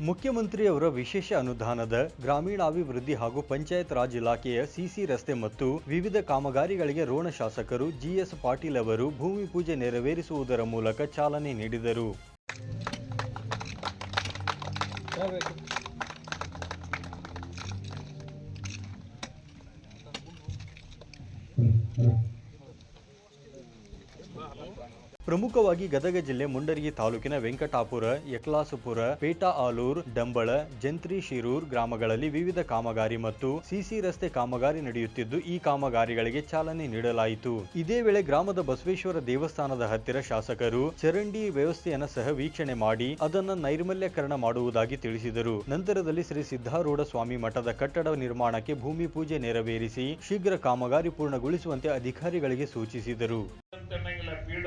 ಮುಖ್ಯಮಂತ್ರಿಯವರ ವಿಶೇಷ ಅನುದಾನದ ಗ್ರಾಮೀಣಾಭಿವೃದ್ಧಿ ಹಾಗೂ ಪಂಚಾಯತ್ ರಾಜ್ ಇಲಾಖೆಯ ಸಿಸಿ ರಸ್ತೆ ಮತ್ತು ವಿವಿಧ ಕಾಮಗಾರಿಗಳಿಗೆ ರೋಣ ಶಾಸಕರು ಜಿಎಸ್ ಪಾಟೀಲ್ ಅವರು ಭೂಮಿ ಪೂಜೆ ನೆರವೇರಿಸುವುದರ ಮೂಲಕ ಚಾಲನೆ ನೀಡಿದರು. ಪ್ರಮುಖವಾಗಿ ಗದಗ ಜಿಲ್ಲೆ ಮುಂಡರಗಿ ತಾಲೂಕಿನ ವೆಂಕಟಾಪುರ, ಯಕ್ಲಾಸುಪುರ, ಪೇಟಾ ಆಲೂರ್, ಡಂಬಳ, ಜಂತ್ರಿ ಶಿರೂರ್ ಗ್ರಾಮಗಳಲ್ಲಿ ವಿವಿಧ ಕಾಮಗಾರಿ ಮತ್ತು ಸಿಸಿ ರಸ್ತೆ ಕಾಮಗಾರಿ ನಡೆಯುತ್ತಿದ್ದು, ಈ ಕಾಮಗಾರಿಗಳಿಗೆ ಚಾಲನೆ ನೀಡಲಾಯಿತು. ಇದೇ ವೇಳೆ ಗ್ರಾಮದ ಬಸವೇಶ್ವರ ದೇವಸ್ಥಾನದ ಹತ್ತಿರ ಶಾಸಕರು ಚರಂಡಿ ವ್ಯವಸ್ಥೆಯನ್ನು ಸಹ ವೀಕ್ಷಣೆ ಮಾಡಿ, ಅದನ್ನು ನೈರ್ಮಲ್ಯಕರಣ ಮಾಡುವುದಾಗಿ ತಿಳಿಸಿದರು. ನಂತರದಲ್ಲಿ ಶ್ರೀ ಸಿದ್ಧಾರೂಢ ಸ್ವಾಮಿ ಮಠದ ಕಟ್ಟಡ ನಿರ್ಮಾಣಕ್ಕೆ ಭೂಮಿ ಪೂಜೆ ನೆರವೇರಿಸಿ, ಶೀಘ್ರ ಕಾಮಗಾರಿ ಪೂರ್ಣಗೊಳಿಸುವಂತೆ ಅಧಿಕಾರಿಗಳಿಗೆ ಸೂಚಿಸಿದರು.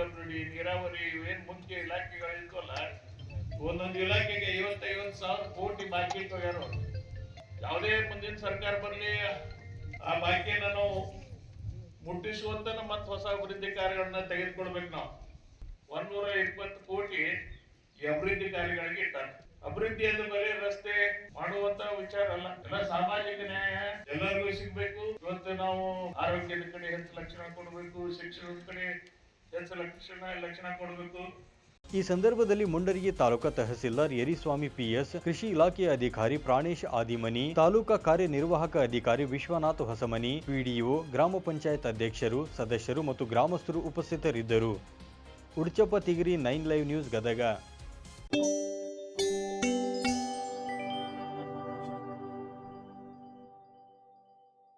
ಅಂತಂಗಿಲ್ಲ ನೋಡಿ, ನೀರಾವರಿ ಇವೇನ್ ಮುಖ್ಯ ಇಲಾಖೆಗಳಿದ್ವಲ್ಲ ಒಂದೊಂದು ಇಲಾಖೆಗೆ ಐವತ್ತೈವತ್ತು ಸಾವಿರ ಕೋಟಿ ಬಾಕಿ ಅವ್ರು. ಯಾವುದೇ ಮುಂದಿನ ಸರ್ಕಾರ ಬರಲಿ, ಆ ಬಾಕಿಯನ್ನ ನಾವು ಮುಟ್ಟಿಸುವಂತ ಮತ್ತೆ ಹೊಸ ಅಭಿವೃದ್ಧಿ ಕಾರ್ಯಗಳನ್ನ ತೆಗೆದುಕೊಳ್ಬೇಕು ನಾವು. ಒಂದೂರ ಇಪ್ಪತ್ತು ಕೋಟಿ ಈ ಅಭಿವೃದ್ಧಿ ಕಾರ್ಯಗಳಿಗೆ ಇಟ್ಟಾರೆ. ಅಭಿವೃದ್ಧಿ ಅಂದ್ರೆ ಬರೀ ರಸ್ತೆ ಮಾಡುವಂತ ವಿಚಾರ ಅಲ್ಲ. ಎಲ್ಲ ಸಾಮಾಜಿಕ ನ್ಯಾಯ, ಎಲ್ಲರಿಗೂ ಸಿಗ್ಬೇಕು. ಇವತ್ತು ನಾವು ಆರೋಗ್ಯದ ಕಡೆ ಹೆಚ್ಚು ಲಕ್ಷಣ ಕೊಡಬೇಕು, ಶಿಕ್ಷಣದ ಕಡೆ ಈ ಸಂದರ್ಭದಲ್ಲಿ ಮುಂಡರಿಗೆ ತಾಲೂಕಾ ತಹಸೀಲ್ದಾರ್ ಯರಿಸ್ವಾಮಿ ಪಿಎಸ್, ಕೃಷಿ ಇಲಾಖೆಯ ಅಧಿಕಾರಿ ಪ್ರಾಣೇಶ್ ಆದಿಮನಿ, ತಾಲೂಕಾ ಕಾರ್ಯನಿರ್ವಾಹಕ ಅಧಿಕಾರಿ ವಿಶ್ವನಾಥ್ ಹೊಸಮನಿ, ಪಿಡಿಒ, ಗ್ರಾಮ ಪಂಚಾಯತ್ ಅಧ್ಯಕ್ಷರು, ಸದಸ್ಯರು ಮತ್ತು ಗ್ರಾಮಸ್ಥರು ಉಪಸ್ಥಿತರಿದ್ದರು. Udchappa Tigiri nine live news Gadag.